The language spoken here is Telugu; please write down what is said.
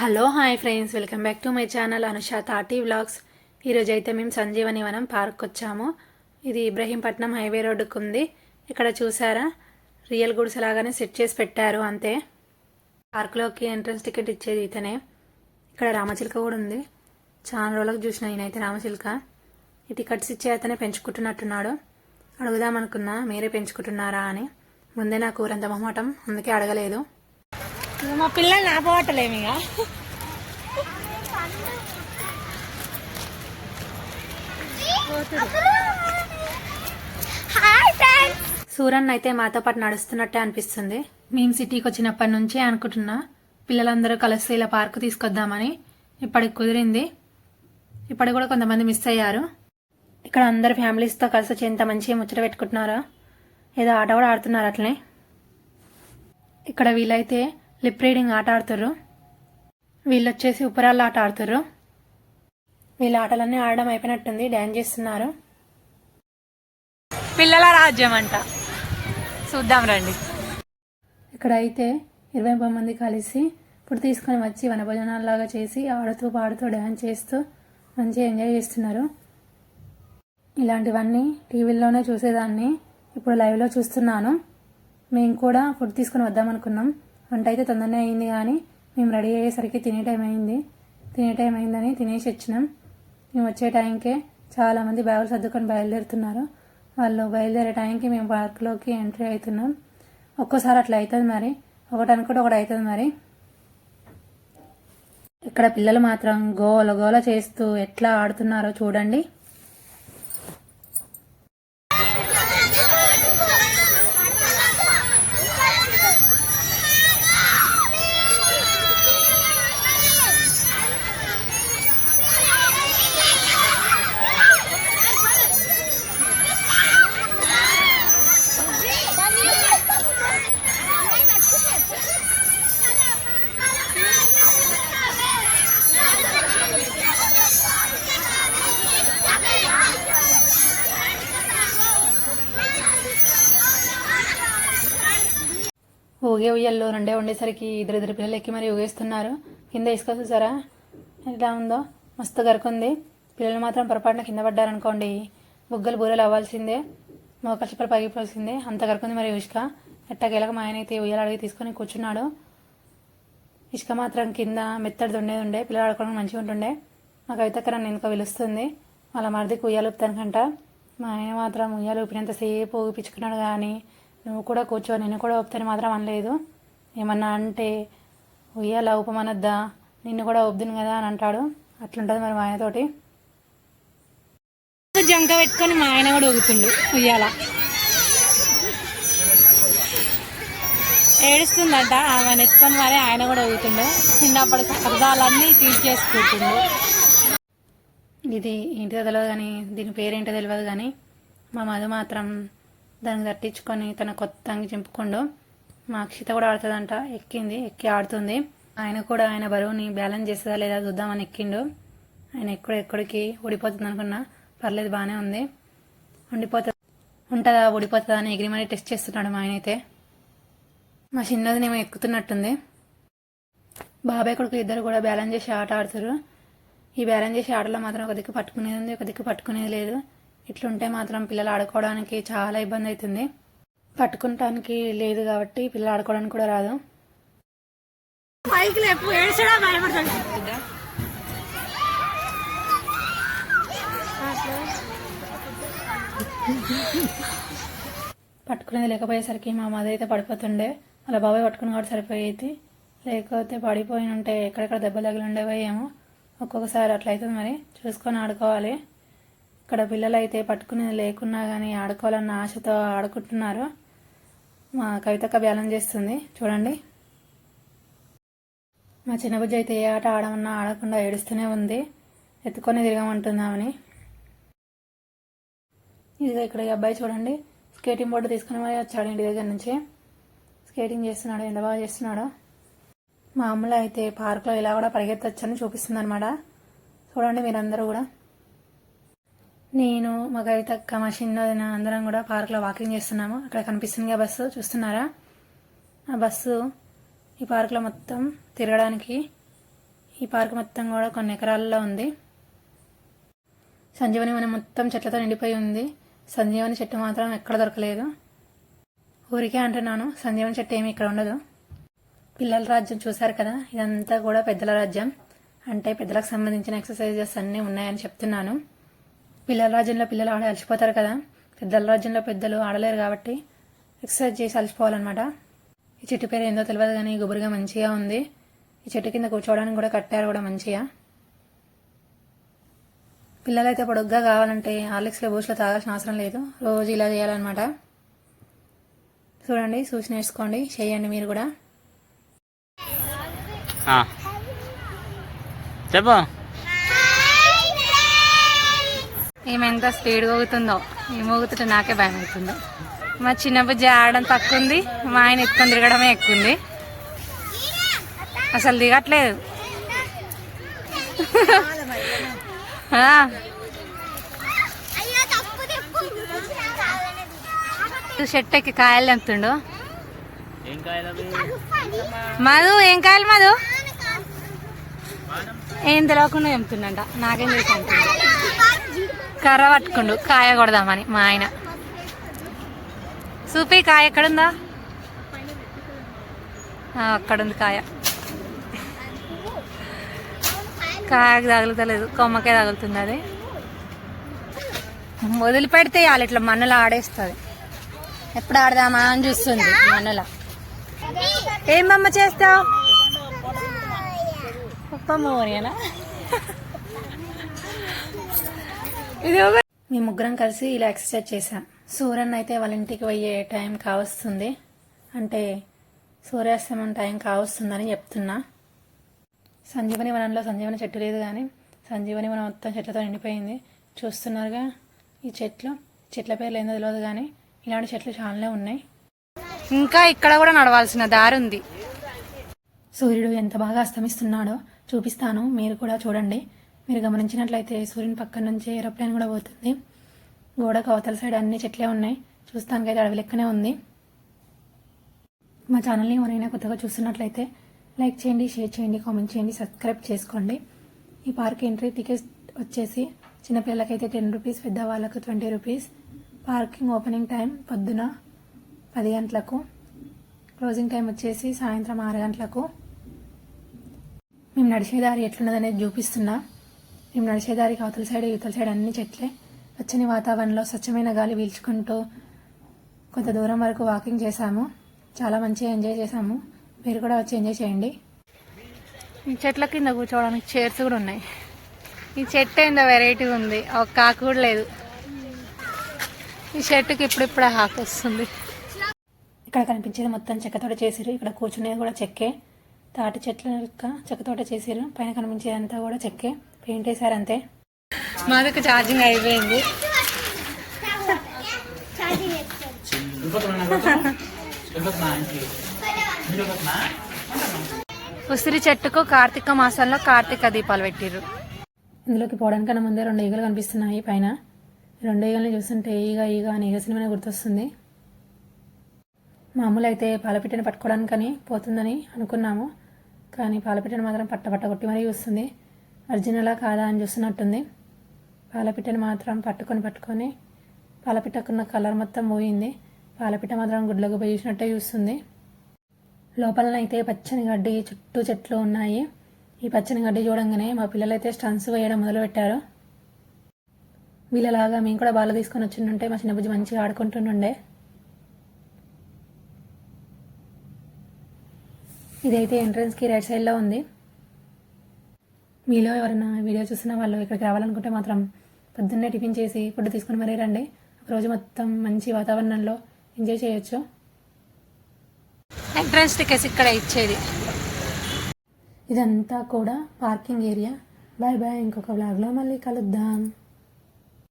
Hello hi friends. Welcome back to my channel Anusha Tati vlogs. ఈరోజు అయితే మేము సంజీవని వనం పార్క్ వచ్చాము. ఇది ఇబ్రహీంపట్నం హైవే రోడ్డుకు ఉంది ఇక్కడ చూసారా? రియల్ గుడ్స్ లాగానే సెట్ చేసి పెట్టారు అంతే. పార్క్లోకి ఎంట్రన్స్ టికెట్ ఇచ్చేది ఇతనే. ఇక్కడ రామచిలుక కూడా ఉంది. చాలా రోజులకు చూసిన ఈయనైతే రామచిలుక. ఈ టికెట్స్ ఇచ్చే అతనే పెంచుకుంటున్నట్టున్నాడు. అడుగుదామనుకున్నా మీరే పెంచుకుంటున్నారా అని. ముందే నాకు ఊరంత మొహమాటం అందుకే అడగలేదు. మా పిల్లల్ని ఆపవట్టలేము ఇక సూరన్ అయితే మాతో పాటు నడుస్తున్నట్టే అనిపిస్తుంది. మేము సిటీకి వచ్చినప్పటి నుంచే అనుకుంటున్నా పిల్లలందరూ కలిసి ఇలా పార్కు తీసుకొద్దామని ఇప్పటికి కుదిరింది. ఇప్పటికి కూడా కొంతమంది మిస్ అయ్యారు. ఇక్కడ అందరు ఫ్యామిలీస్తో కలిసి వచ్చి ఎంత మంచిగా ముచ్చట పెట్టుకుంటున్నారో ఏదో ఆట కూడా ఆడుతున్నారు అట్లనే. ఇక్కడ వీళ్ళైతే లిప్ రీడింగ్ ఆట ఆడుతుర్రు. వీళ్ళు వచ్చేసి ఉపరాళ్ళ ఆట ఆడుతుర్రు. వీళ్ళ ఆటలన్నీ ఆడడం అయిపోయినట్టుంది. డ్యాన్స్ చేస్తున్నారు. పిల్లల రాజ్యం అంట. చూద్దాం రండి. ఇక్కడ అయితే ఇరవై ముప్పై మంది కలిసి ఇప్పుడు తీసుకొని వచ్చి వనభోజనాల్లాగా చేసి ఆడుతూ పాడుతూ డ్యాన్స్ చేస్తూ మంచిగా ఎంజాయ్ చేస్తున్నారు. ఇలాంటివన్నీ టీవీల్లోనే చూసేదాన్ని. ఇప్పుడు లైవ్లో చూస్తున్నాను. మేము కూడా ఫుడ్ తీసుకొని వద్దామనుకున్నాం. వంట అయితే తొందరనే అయింది కానీ మేము రెడీ అయ్యేసరికి తినే టైం అయింది. తినే టైం అయిందని తినేసి వచ్చినాం. మేము వచ్చే టైంకే చాలామంది బ్యాగులు సర్దుకొని బయలుదేరుతున్నారు. వాళ్ళు బయలుదేరే టైంకి మేము పార్క్లోకి ఎంట్రీ అవుతున్నాం. ఒక్కోసారి అట్లా అవుతుంది మరి. ఒకటి అనుకుంటే ఒకటి అవుతుంది మరి. ఇక్కడ పిల్లలు మాత్రం గోల గోల చేస్తూ ఎట్లా ఆడుతున్నారో చూడండి. ఊగే ఉయ్యల్లో రెండే ఉండేసరికి ఇద్దరు ఇద్దరు పిల్లలు ఎక్కి మరి ఊగేస్తున్నారు. కింద ఇసుక చూసారా? ఎలా ఉందో? మస్తు గరుకుంది. పిల్లలు మాత్రం పొరపాటున కింద పడ్డారనుకోండి. బుగ్గలు బూరెలు అవ్వాల్సిందే. మోకాలు చిప్పలు పగిపోవాల్సిందే అంత గరుకుంది మరి ఇసుక. ఎట్టకేలకు మా ఆయన అయితే ఉయ్యాలు అడిగి తీసుకొని కూర్చున్నాడు. ఇసుక మాత్రం కింద మెత్తడి ఉండేది ఉండే. పిల్లలు ఆడుకోవడం మంచిగా ఉంటుండే. మా కవితక్క నన్ను ఎందుకో పిలుస్తుంది. వాళ్ళ మరిదికి ఉయ్యాలు ఊపుతానుకంట. మా ఆయన మాత్రం ఉయ్యాలు ఊపినంతసేపు ఊపించుకున్నాడు కానీ నువ్వు కూడా కూర్చో నేను కూడా ఊపుతాను మాత్రం అనలేదు. ఏమన్నా అంటే ఉయ్యాల ఊపమనద్దా నిన్ను కూడా ఊపుదును కదా అని అంటాడు. అట్లుంటుంది మరి మా ఆయనతోటి. జంక పెట్టుకొని మా ఆయన కూడా ఊగుతుండు ఉయ్యాల. ఏడుస్తుందంట ఆమెను ఎత్తుకొని మరి ఆయన కూడా ఊగుతుండు. చిన్నప్పటి సరదాలన్నీ తీర్చేసుకుంటుండు. ఇది ఏంటిదో తెలియదు కానీ దీని పేరేంటో తెలియదు కానీ మా మధు మాత్రం దాన్ని తట్టించుకొని తన కొత్త అంగి చింపుకుండు మా అక్షిత కూడా ఆడుతుందంట. ఎక్కింది ఎక్కి ఆడుతుంది. ఆయన కూడా ఆయన బరువుని బ్యాలెన్స్ చేస్తుందా లేదా చూద్దామని ఎక్కిండు. ఆయన ఎక్కడ ఎక్కడికి ఊడిపోతుంది అనుకున్నా పర్లేదు బాగానే ఉంది. ఉండిపోతుంది ఉంటుందా ఊడిపోతుందా అని ఎగిరి మరీ టెస్ట్ చేస్తున్నాడు మా ఆయన అయితే. మా చిన్నది నేను ఎక్కుతున్నట్టుంది. బాబాయ్ కొడుకు ఇద్దరు కూడా బ్యాలెన్స్ చేసి ఆట ఆడుతారు ఈ బ్యాలెన్స్ చేసే ఆటలో మాత్రం ఒక దిక్కు పట్టుకునేది ఉంది ఒక దిక్కు పట్టుకునేది లేదు. ఇట్లుంటే మాత్రం పిల్లలు ఆడుకోవడానికి చాలా ఇబ్బంది అవుతుంది పట్టుకుంటానికి లేదు కాబట్టి పిల్లలు ఆడుకోవడానికి కూడా రాదు. పైకి లేపు ఏడ్చడా భయపడతాడు. పట్టుకునేది లేకపోయేసరికి మా మదర్ అయితే పడిపోతుండే. అలా బాబాయ్ పట్టుకుని కూడా సరిపోయేది. లేకపోతే పడిపోయి ఉంటే ఎక్కడెక్కడ దెబ్బలు తగిలి ఉండేవో ఏమో ఒక్కొక్కసారి అట్లా అవుతుంది మరి. చూసుకొని ఆడుకోవాలి. ఇక్కడ పిల్లలు అయితే పట్టుకునేది లేకున్నా కానీ ఆడుకోవాలన్న ఆశతో ఆడుకుంటున్నారు. మా కవితక్క బ్యాలెన్స్ చేస్తుంది. చూడండి. మా చిన్నబుజ్జి అయితే ఏ ఆట ఆడమన్నా ఆడకుండా ఏడుస్తూనే ఉంది. ఎత్తుకొని తిరగమంటుందామని ఇది ఇక్కడ ఈ అబ్బాయి చూడండి. స్కేటింగ్ బోర్డు తీసుకుని మరి వచ్చాడు ఇంటి దగ్గర నుంచి. స్కేటింగ్ చేస్తున్నాడు ఎంత బాగా చేస్తున్నాడు. మా అమ్మలో అయితే పార్క్లో ఇలా కూడా పరిగెత్తొచ్చని చూపిస్తుంది అనమాట చూడండి మీరందరూ కూడా. నేను మా కవితక్క మా చిన్నదిన అందరం కూడా పార్క్లో వాకింగ్ చేస్తున్నాము. అక్కడ కనిపిస్తుంది ఆ బస్సు చూస్తున్నారా? ఆ బస్సు ఈ పార్క్లో మొత్తం తిరగడానికి ఈ పార్క్ మొత్తం కూడా కొన్ని ఎకరాల్లో ఉంది. సంజీవని మనం మొత్తం చెట్లతో నిండిపోయి ఉంది. సంజీవని చెట్టు మాత్రం ఎక్కడ దొరకలేదు. ఊరికే అంటున్నాను సంజీవని చెట్టు ఏమి ఇక్కడ ఉండదు. పిల్లల రాజ్యం చూశారు కదా ఇదంతా కూడా పెద్దల రాజ్యం. అంటే పెద్దలకు సంబంధించిన ఎక్సర్సైజెస్ అన్నీ ఉన్నాయని చెప్తున్నాను. పిల్లల రాజ్యంలో పిల్లలు ఆడ అలసిపోతారు కదా. పెద్దల రాజ్యంలో పెద్దలు ఆడలేరు కాబట్టి ఎక్సర్సైజ్ చేసి అలసిపోవాలన్నమాట. ఈ చెట్టు పేరు ఏందో తెలియదు కానీ గుబురుగా మంచిగా ఉంది. ఈ చెట్టు కింద కూర్చోవడానికి కూడా కట్టారు కూడా మంచిగా. పిల్లలైతే పొడుగ్గా కావాలంటే హార్లిక్స్లో బూస్లో తాగాల్సిన అవసరం లేదు. రోజు ఇలా చేయాలన్నమాట. చూడండి చూసి నేర్చుకోండి. చేయండి మీరు కూడా. చెప్పు. ఈమె ఎంత స్పీడ్ ఊగుతుందో ఈ ఊగుతుంటే నాకే భయం అవుతుంది మా చిన్న బుజ్జి ఆడడం తక్కువ ఉంది మా ఆయన ఎత్తుకొని తిరగడమే ఎక్కువ ఉంది అసలు దిగట్లేదు. షెట్ ఎక్కి కాయలు తెంపుతుండు. మధు ఏం కాయలు మధు? ఏం తెలియకుండా చెప్తుండంట. నాకేం తెలుసు కర్ర పట్టుకుండు కాయ కొడదామని మా ఆయన. సూపి కాయ ఎక్కడుందా? అక్కడుంది కాయ. కాయకు తగులుతలేదు కొమ్మకే తగులుతుంది అది. వదిలిపెడితే వాళ్ళు ఇట్లా మన్నలో ఆడేస్తుంది. ఎప్పుడు ఆడదామా అని చూస్తుంది మన్నలో. ఏమమ్మ చేస్తావు? ఓరియనా ఇది ఒక మేము ముగ్గురం కలిసి ఇలా ఎక్సర్సైజ్ చేసాం సూర్యన్ అయితే వాళ్ళ ఇంటికి పోయే టైం కావస్తుంది. అంటే సూర్యాస్తమయం టైం కావస్తుందని చెప్తున్నా. సంజీవని వనంలో సంజీవని చెట్టు లేదు కానీ సంజీవని వనం మొత్తం చెట్లతో నిండిపోయింది. చూస్తున్నారుగా ఈ చెట్లు. చెట్ల పేర్లు ఏందో తెలియదు కానీ ఇలాంటి చెట్లు చాలానే ఉన్నాయి. ఇంకా ఇక్కడ కూడా నడవాల్సిన దారి ఉంది. సూర్యుడు ఎంత బాగా అస్తమిస్తున్నాడో చూపిస్తాను. మీరు కూడా చూడండి. మీరు గమనించినట్లయితే సూర్యుని పక్కన నుంచి ఏరోప్లేన్ కూడా పోతుంది. గోడకు అవతల సైడ్ అన్ని చెట్లే ఉన్నాయి. చూస్తానికైతే అడవి లెక్కనే ఉంది. మా ఛానల్ని ఎవరైనా కొత్తగా చూస్తున్నట్లయితే లైక్ చేయండి షేర్ చేయండి కామెంట్ చేయండి సబ్స్క్రైబ్ చేసుకోండి. ఈ పార్క్ ఎంట్రీ టికెట్స్ వచ్చేసి చిన్నపిల్లలకైతే టెన్ రూపీస్ పెద్దవాళ్ళకు twenty rupees. Parking opening time పొద్దున పది గంటలకు. క్లోజింగ్ టైం వచ్చేసి సాయంత్రం ఆరు గంటలకు. మేము నడిచే దారి ఎట్లున్నదనేది చూపిస్తున్నా. మేము నడిచే దారికి అవతల సైడ్ ఇవతల సైడ్ అన్ని చెట్లే. పచ్చని వాతావరణంలో స్వచ్ఛమైన గాలి పీల్చుకుంటూ కొంత దూరం వరకు వాకింగ్ చేశాము. చాలా మంచిగా ఎంజాయ్ చేశాము. మీరు కూడా వచ్చి ఎంజాయ్ చేయండి. ఈ చెట్ల కింద కూర్చోవడానికి చైర్స్ కూడా ఉన్నాయి. ఈ చెట్టు ఏందో వెరైటీ ఉంది. ఒక కాకు కూడా లేదు. ఈ చెట్టుకి ఇప్పుడిప్పుడే హాకు వస్తుంది. ఇక్కడ కనిపించేది మొత్తం చెక్కతోట చేసిరు ఇక్కడ కూర్చునేది కూడా చెక్కే. తాటి చెట్ల యొక్క చెక్కతోట చేసారు పైన కనిపించేదంతా కూడా చెక్కే. పెయింట్ వేసారు అంతే. మాదకు ఛార్జింగ్ అయిపోయింది. ఉసిరి చెట్టుకు కార్తీక మాసంలో కార్తీక దీపాలు పెట్టిర్రు. ఇందులోకి పోవడానికన్నా ముందే రెండు ఈగలు కనిపిస్తున్నాయి పైన. రెండు ఈగల్ని చూస్తుంటే ఈగ ఈగ అని ఈగ సినిమానే గుర్తొస్తుంది. మామూలు అయితే పాలపిట్టని పట్టుకోవడానికని పోతుందని అనుకున్నాము. కానీ పాలపిట్టను మాత్రం పట్ట పట్ట కొట్టి మరీ చూస్తుంది ఒరిజినలా కాదా అని చూస్తున్నట్టుంది. పాలపిట్టని మాత్రం పట్టుకొని పట్టుకొని పాలపిట్టకున్న కలర్ మొత్తం పోయింది. పాలపిట్ట మాత్రం గుడ్లకు పోయి చూసినట్టే చూస్తుంది. లోపలనైతే పచ్చని గడ్డి చుట్టూ చెట్లు ఉన్నాయి. ఈ పచ్చని గడ్డి చూడంగానే మా పిల్లలైతే స్టన్స్ వేయడం మొదలుపెట్టారు. వీళ్ళలాగా మేము కూడా బాల తీసుకొని వచ్చిండుంటే మా చిన్న బుజ్జి మంచిగా ఆడుకుంటుండే ఇదైతే ఎంట్రన్స్కి రైట్ సైడ్లో ఉంది. మీలో ఎవరైనా వీడియో చూసిన వాళ్ళు ఇక్కడికి రావాలనుకుంటే మాత్రం పొద్దున్నే టిఫిన్ చేసి ఫుడ్ తీసుకుని మరీ రండి. రోజు మొత్తం మంచి వాతావరణంలో ఎంజాయ్ చేయొచ్చు. ఎంట్రన్స్ టికెట్స్ ఇక్కడ ఇచ్చేది. ఇదంతా కూడా పార్కింగ్ ఏరియా. బాయ్ బాయ్ ఇంకొక బ్లాగ్లో మళ్ళీ కలుద్దాం.